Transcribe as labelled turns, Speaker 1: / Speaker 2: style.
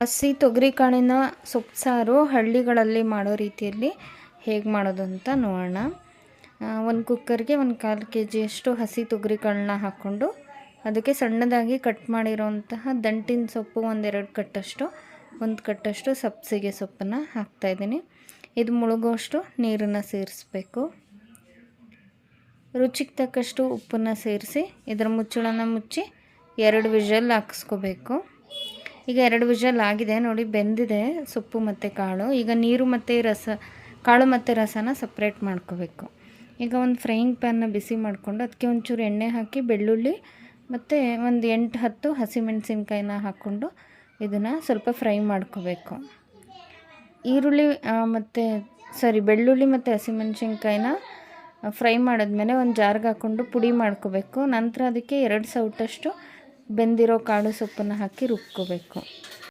Speaker 1: ಹಸಿ ತೊಗರಿ ಕಾಳಿನ ಸೊಪ್ಪು ಸಾರು ಹಳ್ಳಿಗಳಲ್ಲಿ ಮಾಡೋ ರೀತಿಯಲ್ಲಿ ಹೇಗೆ ಮಾಡೋದು ಅಂತ ನೋಡೋಣ ಒಂದು ಕುಕ್ಕರ್ಗೆ ಒಂದು ಕಾಲು ಕೆ ಜಿಯಷ್ಟು ಹಸಿ ತೊಗರಿ ಕಾಳನ್ನ ಹಾಕ್ಕೊಂಡು ಅದಕ್ಕೆ ಸಣ್ಣದಾಗಿ ಕಟ್ ಮಾಡಿರೋಂತಹ ದಂಟಿನ ಸೊಪ್ಪು ಒಂದೆರಡು ಕಟ್ಟಷ್ಟು, ಒಂದು ಕಟ್ಟಷ್ಟು ಸಬ್ಸಿಗೆ ಸೊಪ್ಪನ್ನು ಹಾಕ್ತಾಯಿದ್ದೀನಿ ಇದು ಮುಳುಗೋಷ್ಟು ನೀರನ್ನು ಸೇರಿಸ್ಬೇಕು. ರುಚಿಗೆ ತಕ್ಕಷ್ಟು ಉಪ್ಪನ್ನು ಸೇರಿಸಿ ಇದರ ಮುಚ್ಚಳನ ಮುಚ್ಚಿ ಎರಡು ವಿಷಲ್ ಹಾಕಿಸ್ಕೋಬೇಕು. ಈಗ ಎರಡು ವಿಷಲ್ ಆಗಿದೆ, ನೋಡಿ ಬೆಂದಿದೆ ಸೊಪ್ಪು ಮತ್ತು ಕಾಳು. ಈಗ ನೀರು ಮತ್ತು ರಸ, ಕಾಳು ಮತ್ತು ರಸನ ಸಪ್ರೇಟ್ ಮಾಡ್ಕೋಬೇಕು. ಈಗ ಒಂದು ಫ್ರೈಯಿಂಗ್ ಪ್ಯಾನ್ನ ಬಿಸಿ ಮಾಡಿಕೊಂಡು ಅದಕ್ಕೆ ಒಂಚೂರು ಎಣ್ಣೆ ಹಾಕಿ, ಬೆಳ್ಳುಳ್ಳಿ ಮತ್ತು ಒಂದು ಎಂಟು ಹತ್ತು ಹಸಿಮೆಣಸಿನ್ಕಾಯಿನ ಹಾಕ್ಕೊಂಡು ಇದನ್ನು ಸ್ವಲ್ಪ ಫ್ರೈ ಮಾಡ್ಕೋಬೇಕು. ಈರುಳ್ಳಿ ಮತ್ತು ಸಾರಿ ಬೆಳ್ಳುಳ್ಳಿ ಮತ್ತು ಹಸಿಮೆಣಸಿನ್ಕಾಯಿನ ಫ್ರೈ ಮಾಡಿದ್ಮೇಲೆ ಒಂದು ಜಾರ್ಗೆ ಹಾಕ್ಕೊಂಡು ಪುಡಿ ಮಾಡ್ಕೋಬೇಕು. ನಂತರ ಅದಕ್ಕೆ ಎರಡು ಸೌಟಷ್ಟು ಬೆಂದಿರೋ ಕಾಳು ಸೊಪ್ಪನ್ನು ಹಾಕಿ ರುಬ್ಕೋಬೇಕು